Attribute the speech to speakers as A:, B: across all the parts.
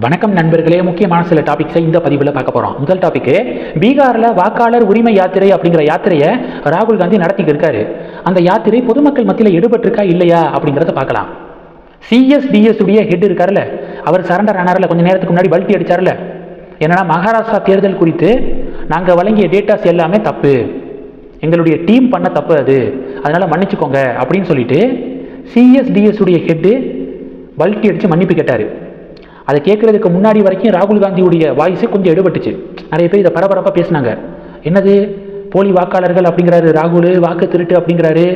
A: வணக்கம் நண்பர்களே முக்கியமான சில டாபிக்ஸை இந்த பதிவில் பார்க்க போகிறோம் முதல் டாபிக்கு பீகாரில் வாக்காளர் உரிமை யாத்திரை அப்படிங்கிற யாத்திரையை ராகுல் காந்தி நடத்திக்கிட்டு இருக்காரு. அந்த யாத்திரை பொதுமக்கள் மத்தியில் எடுபட்டிருக்கா இல்லையா அப்படிங்கிறத பார்க்கலாம். சிஎஸ்டிஎஸ் உடைய ஹெட் இருக்கார்ல அவர் சரண்டர் ஆனார்ல கொஞ்சம் நேரத்துக்கு முன்னாடி பல்ட்டி அடிச்சார்ல. என்னன்னா மகாராஷ்டிரா தேர்தல் குறித்து நாங்கள் வழங்கிய டேட்டாஸ் எல்லாமே தப்பு. எங்களுடைய டீம் பண்ண தப்பு அது. அதனால் மன்னிச்சுக்கோங்க அப்படின்னு சொல்லிட்டு சிஎஸ்டிஎஸ் உடைய ஹெட்டு பல்ட்டி அடித்து மன்னிப்பு கேட்டார். அதை கேட்கறதுக்கு முன்னாடி வரைக்கும் ராகுல் காந்தியுடைய வாய்ஸே கொஞ்சம் எடுபட்டுச்சு. நிறைய பேர் இதை பரபரப்பாக பேசினாங்க. என்னது? போலி வாக்காளர்கள் அப்படிங்கிறாரு ராகுல் வாக்கு திருட்டு அப்படிங்கிறாரு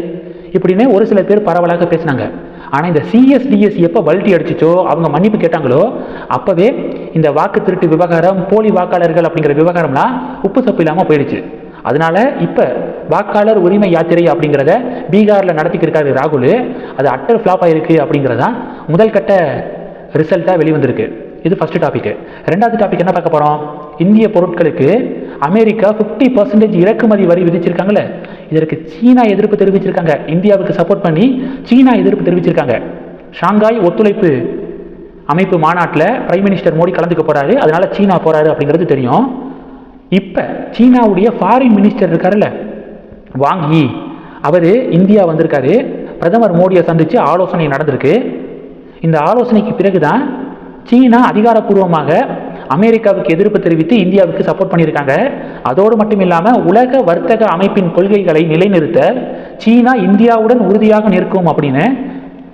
A: இப்படின்னு ஒரு சில பேர் பரவலாக பேசினாங்க. ஆனால் இந்த சிஎஸ்டிஎஸ் எப்போ வல்ட்டி அடிச்சிச்சோ அவங்க மன்னிப்பு கேட்டாங்களோ அப்போவே இந்த வாக்கு திருட்டு விவகாரம் போலி வாக்காளர்கள் அப்படிங்கிற விவகாரம்லாம் உப்பு சப்பு இல்லாமல் போயிடுச்சு. அதனால இப்போ வாக்காளர் உரிமை யாத்திரை அப்படிங்கிறத பீகாரில் நடத்திக்கிட்டு இருக்காரு ராகுல். அது அட்டர் ஃப்ளாப் ஆயிருக்கு அப்படிங்கிறதான் முதல் கட்ட ரிசல்ட்டாக வெளிவந்திருக்கு. இது ஃபஸ்ட்டு டாபிக்கு ரெண்டாவது டாபிக் என்ன பார்க்க போகிறோம் இந்திய பொருட்களுக்கு அமெரிக்கா ஃபிஃப்டி பர்சன்டேஜ் இறக்குமதி வரி விதிச்சிருக்காங்களே இதற்கு சீனா எதிர்ப்பு தெரிவிச்சிருக்காங்க. இந்தியாவுக்கு சப்போர்ட் பண்ணி சீனா எதிர்ப்பு தெரிவிச்சிருக்காங்க. ஷாங்காய் ஒத்துழைப்பு அமைப்பு மாநாட்டில் பிரைம் மினிஸ்டர் மோடி கலந்துக்க போகிறாரு அதனால் சீனா போறாரு அப்படிங்கிறது தெரியும். இப்போ சீனாவுடைய ஃபாரின் மினிஸ்டர் இருக்காருல்ல வாங்கி அவர் இந்தியா வந்திருக்காரு. பிரதமர் மோடியை சந்தித்து ஆலோசனை நடந்திருக்கு. இந்த ஆலோசனைக்கு பிறகுதான் சீனா அதிகாரப்பூர்வமாக அமெரிக்காவுக்கு எதிர்ப்பு தெரிவித்து இந்தியாவுக்கு சப்போர்ட் பண்ணியிருக்காங்க. அதோடு மட்டும் இல்லாமல் உலக வர்த்தக அமைப்பின் கொள்கைகளை நிலைநிறுத்த சீனா இந்தியாவுடன் உறுதியாக நிற்கும் அப்படின்னு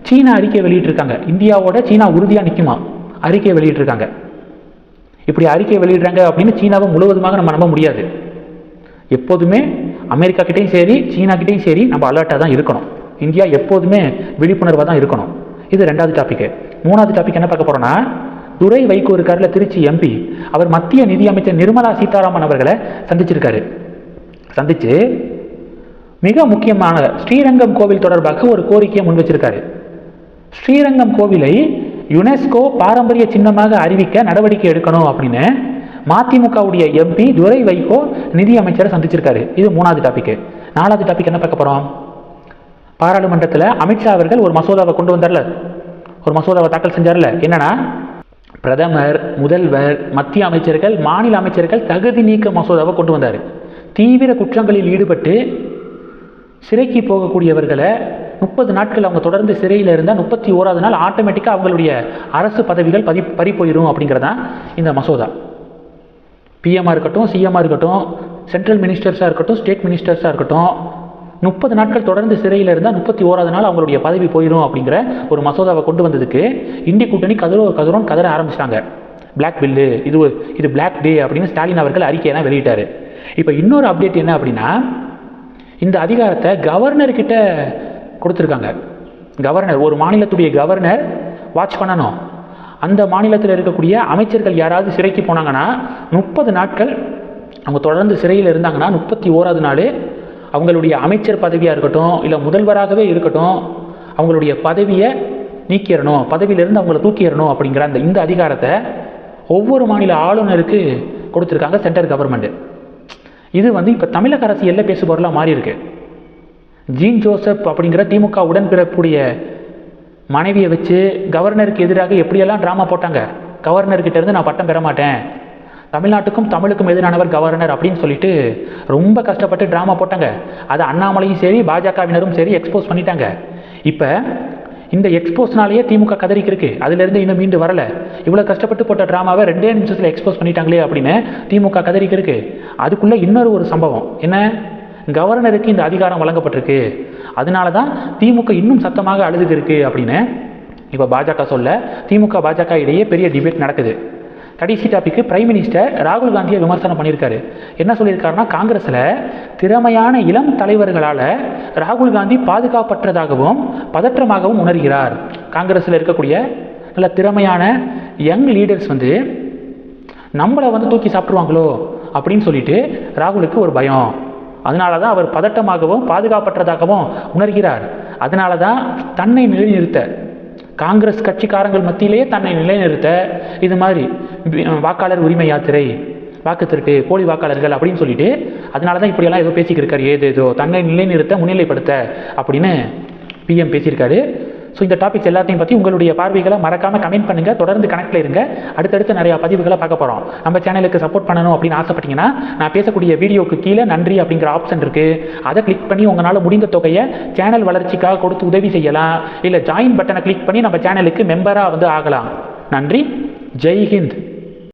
A: சீனா அறிக்கை வெளியிட்டிருக்காங்க. இந்தியாவோட சீனா உறுதியாக நிற்குமா அறிக்கை வெளியிட்டிருக்காங்க. இப்படி அறிக்கை வெளியிடுறாங்க அப்படின்னு சீனாவை முழுவதுமாக நம்ம நம்ப முடியாது. எப்போதுமே அமெரிக்கா கிட்டேயும் சரி சீனா கிட்டேயும் சரி நம்ம அலர்ட்டாக தான் இருக்கணும். இந்தியா எப்போதுமே விழிப்புணர்வாக தான் இருக்கணும். இது ரெண்டாவது டாபிக் மூணாவது டாபிக் என்ன பார்க்க போறோம்னா துரை வைகோ இருக்காருல திருச்சி எம்பி அவர் மத்திய நிதியமைச்சர் நிர்மலா சீதாராமன் அவர்களை சந்திச்சிருக்காரு. சந்திச்சு மிக முக்கியமான ஸ்ரீரங்கம் கோவில் தொடர்பாக ஒரு கோரிக்கையை முன் வச்சிருக்காரு. ஸ்ரீரங்கம் கோவிலை யுனெஸ்கோ பாரம்பரிய சின்னமாக அறிவிக்க நடவடிக்கை எடுக்கணும் அப்படின்னு மதிமுகவுடைய எம்பி துரை வைகோ நிதி அமைச்சரை சந்திச்சிருக்காரு. இது மூணாவது டாபிக் நாலாவது டாபிக் என்ன பார்க்க போறோம்? பாராளுமன்றத்தில் அமித்ஷா அவர்கள் ஒரு மசோதாவை கொண்டு வந்தார்ல. ஒரு மசோதாவை தாக்கல் செஞ்சார்ல. என்னன்னா பிரதமர் முதல்வர் மத்திய அமைச்சர்கள் மாநில அமைச்சர்கள் தகுதி நீக்க மசோதாவை கொண்டு வந்தார். தீவிர குற்றங்களில் ஈடுபட்டு சிறைக்கு போகக்கூடியவர்களை முப்பது நாட்கள் அவங்க தொடர்ந்து சிறையில் இருந்தால் முப்பத்தி ஓராவது நாள் ஆட்டோமேட்டிக்காக அவங்களுடைய அரசு பதவிகள் பதி பறி போயிடும் அப்படிங்கிறதான் இந்த மசோதா. பிஎம்மாக இருக்கட்டும் சிஎம்மாக இருக்கட்டும் சென்ட்ரல் மினிஸ்டர்ஸாக இருக்கட்டும் ஸ்டேட் மினிஸ்டர்ஸாக இருக்கட்டும் முப்பது நாட்கள் தொடர்ந்து சிறையில் இருந்தால் முப்பத்தி ஓராவது நாள் அவங்களுடைய பதவி போயிடும் அப்படிங்கிற ஒரு மசோதாவை கொண்டு வந்ததுக்கு இந்தி கூட்டணி கதரோ கதரோன் கதற ஆரம்பிச்சிட்டாங்க. பிளாக் பில்லு இது இது பிளாக் டே அப்படின்னு ஸ்டாலின் அவர்கள் அறிக்கையெல்லாம் வெளியிட்டார். இப்போ இன்னொரு அப்டேட் என்ன அப்படின்னா இந்த அதிகாரத்தை கவர்னர்கிட்ட கொடுத்துருக்காங்க. கவர்னர் ஒரு மாநிலத்துடைய கவர்னர் வாட்ச் பண்ணணும். அந்த மாநிலத்தில் இருக்கக்கூடிய அமைச்சர்கள் யாராவது சிறைக்கு போனாங்கன்னா முப்பது நாட்கள் அவங்க தொடர்ந்து சிறையில் இருந்தாங்கன்னா முப்பத்தி ஓராவது நாள் அவங்களுடைய அமைச்சர் பதவியாக இருக்கட்டும் இல்லை முதல்வராகவே இருக்கட்டும் அவங்களுடைய பதவியை நீக்கிடணும் பதவியிலிருந்து அவங்கள தூக்கிடணும் அப்படிங்கிற அந்த இந்த அதிகாரத்தை ஒவ்வொரு மாநில ஆளுநருக்கு கொடுத்துருக்காங்க சென்ட்ரல் கவர்மெண்ட். இது வந்து இப்போ தமிழக அரசியலில் பேசுபொருளாக மாறி இருக்கு ஜீன் ஜோசப் அப்படிங்கிற திமுக உடன்பிறப்புடைய மனைவியை வச்சு கவர்னருக்கு எதிராக எப்படியெல்லாம் ட்ராமா போட்டாங்க? கவர்னர்கிட்ட இருந்து நான் பட்டம் பெற மாட்டேன். தமிழ்நாட்டுக்கும் தமிழுக்கும் எதிரானவர் கவர்னர் அப்படின்னு சொல்லிட்டு ரொம்ப கஷ்டப்பட்டு ட்ராமா போட்டாங்க. அதை அண்ணாமலையும் சரி பாஜகவினரும் சரி எக்ஸ்போஸ் பண்ணிட்டாங்க. இப்போ இந்த எக்ஸ்போஸ்னாலேயே திமுக கதறிக்கு இருக்கு. அதுலேருந்து இன்னும் மீண்டு வரல. இவ்வளோ கஷ்டப்பட்டு போட்ட ட்ராமாவை ரெண்டே நிமிஷத்தில் எக்ஸ்போஸ் பண்ணிட்டாங்களே அப்படின்னு திமுக கதறிக்கு இருக்கு. அதுக்குள்ளே இன்னொரு ஒரு சம்பவம். என்ன? கவர்னருக்கு இந்த அதிகாரம் வழங்கப்பட்டிருக்கு. அதனால தான் திமுக இன்னும் சத்தமாக அழுதுக்கு இருக்கு அப்படின்னு இப்போ பாஜக சொல்ல திமுக பாஜக இடையே பெரிய டிபேட் நடக்குது. கடைசி டாபிக் பிரைம் மினிஸ்டர் ராகுல் காந்தியை விமர்சனம் பண்ணியிருக்காரு. என்ன சொல்லியிருக்காருன்னா காங்கிரஸில் திறமையான இளம் தலைவர்களால் ராகுல் காந்தி பாதுகாப்பற்றதாகவும் பதற்றமாகவும் உணர்கிறார். காங்கிரஸில் இருக்கக்கூடிய நல்ல திறமையான யங் லீடர்ஸ் வந்து நம்மளை வந்து தூக்கி சாப்பிட்ருவாங்களோ அப்படின்னு சொல்லிட்டு ராகுலுக்கு ஒரு பயம். அதனால தான் அவர் பதட்டமாகவும் பாதுகாப்பற்றதாகவும் உணர்கிறார். அதனால தான் தன்னை நிலைநிறுத்த காங்கிரஸ் கட்சிக்காரங்கள் மத்தியிலேயே தன்னை நிலைநிறுத்த இது மாதிரி வாக்காளர் உரிமை யாத்திரை வாக்கு திருட்டு போலி வாக்காளர்கள் அப்படின்னு சொல்லிட்டு அதனால தான் இப்படியெல்லாம் ஏதோ பேசிக்கிட்டு இருக்காரு. ஏது ஏதோ தன்னை நிலைநிறுத்த முன்னிலைப்படுத்த அப்படின்னு பிஎம் பேசியிருக்காரு. ஸோ இந்த டாபிக்ஸ் எல்லாத்தையும் பற்றி உங்களுடைய பார்வைகளை மறக்காமல் கமெண்ட் பண்ணுங்கள் தொடர்ந்து கனெக்டில் இருங்க. அடுத்தடுத்து நிறையா பதிவுகளை பார்க்க போகிறோம் நம்ம சேனலுக்கு சப்போர்ட் பண்ணணும் அப்படின்னு ஆசைப்பட்டீங்கன்னா நான் பேசக்கூடிய வீடியோக்கு கீழே நன்றி அப்படிங்கிற ஆப்ஷன் இருக்குது அதை கிளிக் பண்ணி உங்களால் முடிந்த தொகையை சேனல் வளர்ச்சிக்காக கொடுத்து உதவி செய்யலாம். இல்லை ஜாயின் பட்டனை கிளிக் பண்ணி நம்ம சேனலுக்கு மெம்பராக வந்து ஆகலாம். நன்றி. ஜெய் ஹிந்த்.